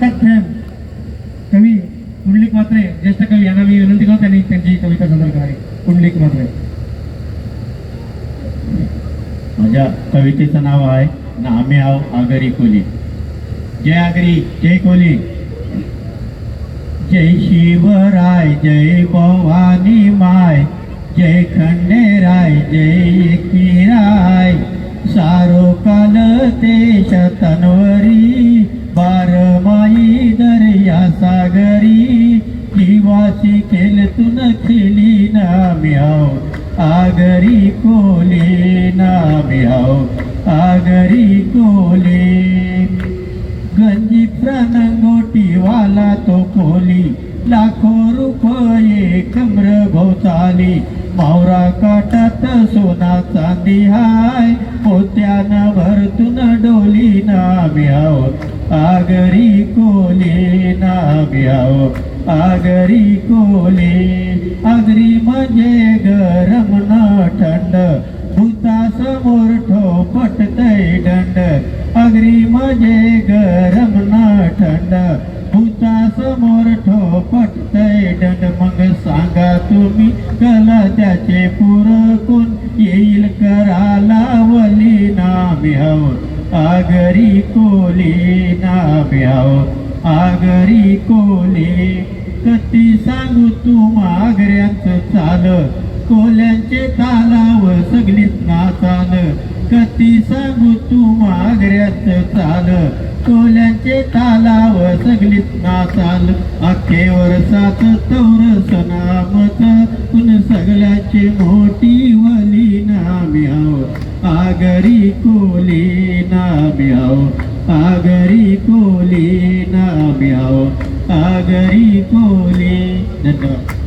प्रकाश fan कवी कुंडलिक मात्रे ज्येष्ठ कवी यांना मी विनंती करतो त्यांनी त्यांची कविता सादर करावी. कुंडलिक मात्रे. माझ्या कवितेचं नाव आहे ना आम्ही आहो आगरी कोली. जय आगरी जय कोली. जय शिवराय जय भवानी माय. जय खंडेराय जय किराय सारो काल ते शतनवरी सागरी सागरी केल खेलतून खिली ना म्याव आगरी कोले ना म्याव आगरी कोले. गंजी गोटी वाला तो कोली. लाखो रुपये कमर भोवताली. मावरा काटात सोना चांदी हाय. मोत्यानं भरतून डोली ना म्याव आगरी कोले नाव्याव आगरी कोले आगरी म्हणजे गरम न थंड. भूतासमोर ठोपटतय दंड. आगरी म्हणजे गरम न थंड. भूतासमोर ठोपटतय दंड. मग सांगा तुम्ही कला त्याचे पुरकून येईल कराला वली ना भ्याव आगरी कोली ना भ्याव आगरी कोली. कती सांगू तू मागऱ्यांचं चाल कोल्यांचे तालाव सगळीच नाचाल. कती सांगू तू मागऱ्याचं चाल कोल्यांचे तालाव सगळीच नाचाल. अख्खे वर्षात तौर सनामत कुण सगळ्याची मोठी वली. आगरी कोली नाम्याव आगरी कोली नाम्याव आगरी कोली धन्यवाद